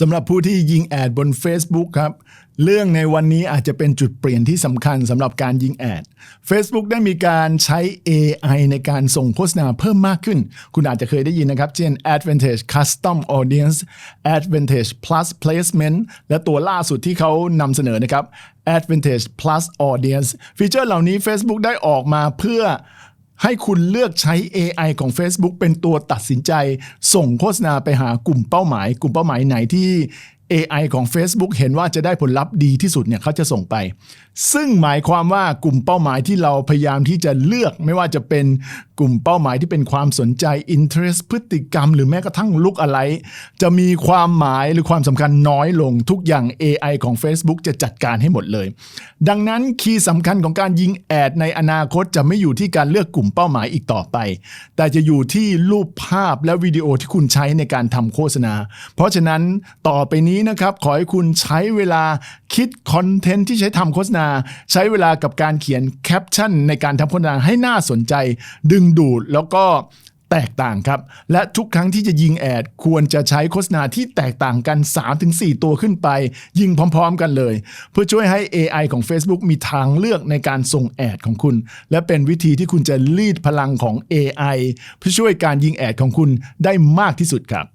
สำหรับผู้ที่ยิงแอดบน Facebook ครับ เรื่องในวันนี้อาจจะเป็นจุดเปลี่ยนที่สำคัญสำหรับการยิงแอด Facebook ได้มีการใช้ AI ในการส่งโฆษณาเพิ่มมากขึ้น คุณอาจจะเคยได้ยินนะครับ เช่น Advantage Custom Audience Advantage Plus Placement และตัวล่าสุดที่เขานำเสนอนะครับ Advantage Plus Audience ฟีเจอร์เหล่านี้ Facebook ได้ออกมาเพื่อ ให้คุณเลือกใช้ AI ของ Facebook เป็นตัวตัดสินใจ ส่งโฆษณาไปหากลุ่มเป้าหมาย กลุ่มเป้าหมายไหนที่ AI ของ Facebook เห็นว่าจะได้ผลลัพธ์ดีที่สุดเนี่ยเขาจะส่งไป ซึ่งหมายความว่ากลุ่มเป้าหมายที่เราพยายามที่จะเลือก ไม่ว่าจะเป็นกลุ่มเป้าหมายที่เป็นความสนใจ interest พฤติกรรม หรือแม้กระทั่งลุกอะไร จะมีความหมายหรือความสำคัญน้อยลงทุกอย่าง AI ของ Facebook จะจัดการให้หมดเลย ดังนั้นคีย์สำคัญของการยิงแอดในอนาคตจะไม่อยู่ที่การเลือกกลุ่มเป้าหมายอีกต่อไป แต่จะอยู่ที่รูปภาพและวิดีโอที่คุณใช้ในการทำโฆษณา เพราะฉะนั้นต่อไปนี้นะครับ ขอให้คุณใช้เวลาคิดคอนเทนต์ที่ใช้ทำโฆษณา ใช้เวลากับการเขียนแคปชั่นในการทำโฆษณาให้น่าสนใจ ดึงดูดแล้วก็แตกต่างครับ และทุกครั้งที่จะยิงแอดควรจะใช้โฆษณาที่แตกต่างกัน 3-4 ตัวขึ้นไป ยิงพร้อม ๆ กันเลย เพื่อช่วยให้ AI ของ Facebook มีทางเลือกในการส่งแอดของคุณ และเป็นวิธีที่คุณจะรีดพลังของ AI เพื่อช่วยการยิงแอดของคุณได้มากที่สุดครับ